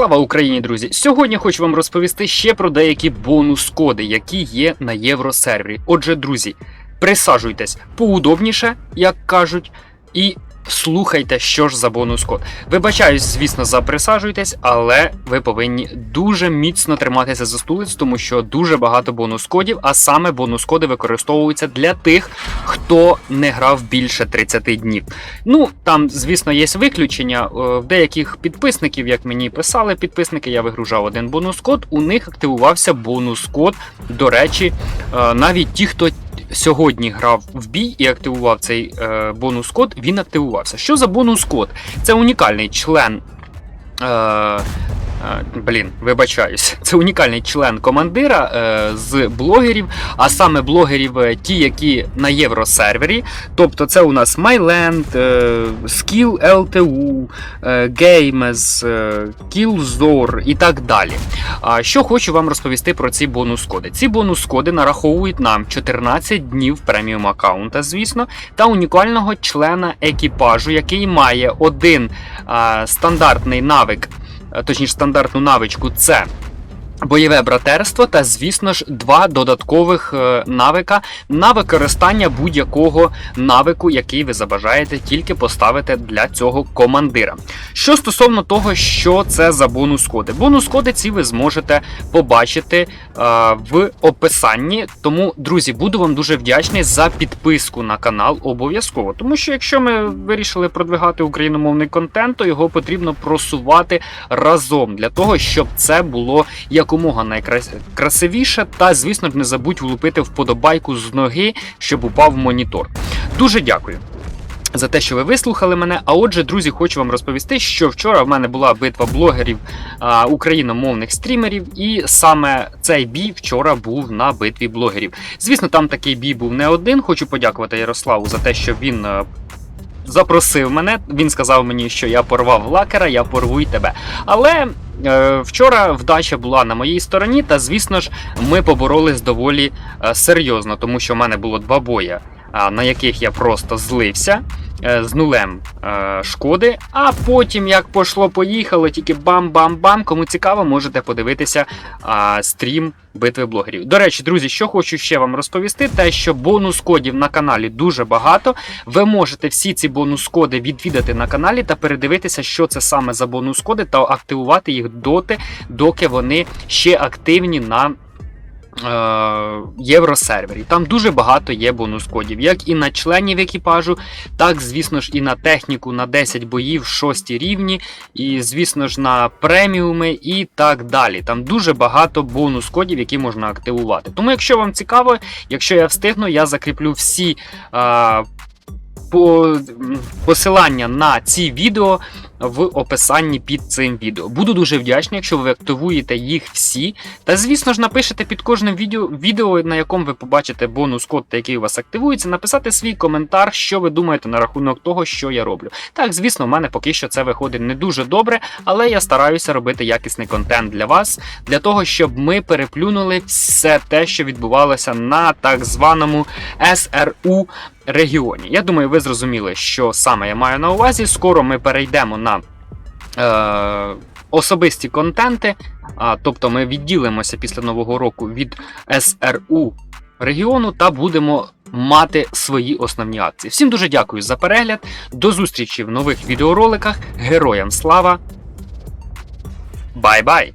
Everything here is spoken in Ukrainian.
Слава Україні, друзі! Сьогодні хочу вам розповісти ще про деякі бонус-коди, які є на євросервері. Отже, друзі, присаджуйтесь поудобніше, як кажуть, і слухайте, що ж за бонус-код. Вибачаюсь, звісно, за присаджуйтесь, але ви повинні дуже міцно триматися за стулиць, тому що дуже багато бонус-кодів, а саме бонус-коди використовуються для тих, хто не грав більше 30 днів. Ну, там, звісно, є виключення. Е, В деяких підписників, як мені писали підписники, я вигружав один бонус-код. У них активувався бонус-код. До речі, е, навіть ті, хто сьогодні грав в бій і активував цей е, бонус-код, він активувався. Що за бонус-код? Це унікальний член. Е, Блін, вибачаюсь. Це унікальний член командира е, з блогерів, а саме блогерів, е, ті, які на євросервері. Тобто це у нас MyLand, е, Skill LTU, е, Games, е, Killzor і так далі. А що хочу вам розповісти про ці бонус-коди. Ці бонус-коди нараховують нам 14 днів преміум аккаунта, звісно, та унікального члена екіпажу, який має один а, стандартний навик, точніше стандартну навичку це. Бойове братерство та, звісно ж, два додаткових е, навика на використання будь-якого навику, який ви забажаєте тільки поставити для цього командира. Що стосовно того, що це за бонус-коди, бонус-коди ці ви зможете побачити е, в описанні. Тому, друзі, буду вам дуже вдячний за підписку на канал обов'язково. Тому що якщо ми вирішили продвигати україномовний контент, то його потрібно просувати разом для того, щоб це було якомога найкрасивіше. Та, звісно ж, не забудь влупити вподобайку з ноги, щоб упав монітор. Дуже дякую. За те, що ви вислухали мене. А отже, друзі, хочу вам розповісти, що вчора в мене була битва блогерів а, україномовних стрімерів, і саме цей бій вчора був на битві блогерів. Звісно, там такий бій був не один. Хочу подякувати Ярославу за те, що він. е, Запросив мене, він сказав мені, що я порвав лакера, я порву й тебе. Але вчора вдача була на моїй стороні, та звісно ж, ми поборолись доволі е, серйозно, тому що в мене було два боя, на яких я просто злився. е, з нулем е, шкоди. А потім, як пошло-поїхало, тільки бам-бам-бам. Кому цікаво, можете подивитися стрім битви блогерів. До речі, друзі, що хочу ще вам розповісти, те, що бонус-кодів на каналі дуже багато. Ви можете всі ці бонус-коди відвідати на каналі та передивитися, що це саме за бонус-коди, та активувати їх доти, доки вони ще активні на. Е, Євросервері. Там дуже багато є бонус-кодів, як і на членів екіпажу, так, звісно ж, і на техніку на 10 боїв, 6 рівні, і, звісно ж, на преміуми і так далі. Там дуже багато бонус-кодів, які можна активувати. Тому, якщо вам цікаво, якщо я встигну, я закріплю всі. е, по, посилання на ці відео в описанні під цим відео. Буду дуже вдячний, якщо ви активуєте їх всі. Та, звісно ж, напишете під кожним відео, відео на якому ви побачите бонус-код, який у вас активується, написати свій коментар, що ви думаєте на рахунок того, що я роблю. Так, звісно, в мене поки що це виходить не дуже добре, але я стараюся робити якісний контент для вас, для того, щоб ми переплюнули все те, що відбувалося на так званому СРУ регіоні. Я думаю, ви зрозуміли, що саме я маю на увазі. Скоро ми перейдемо на е, особисті контенти, а, тобто ми відділимося після нового року від СРУ регіону та будемо мати свої основні акції. Всім дуже дякую за перегляд. До зустрічі в нових відеороликах. Героям слава! Бай-бай!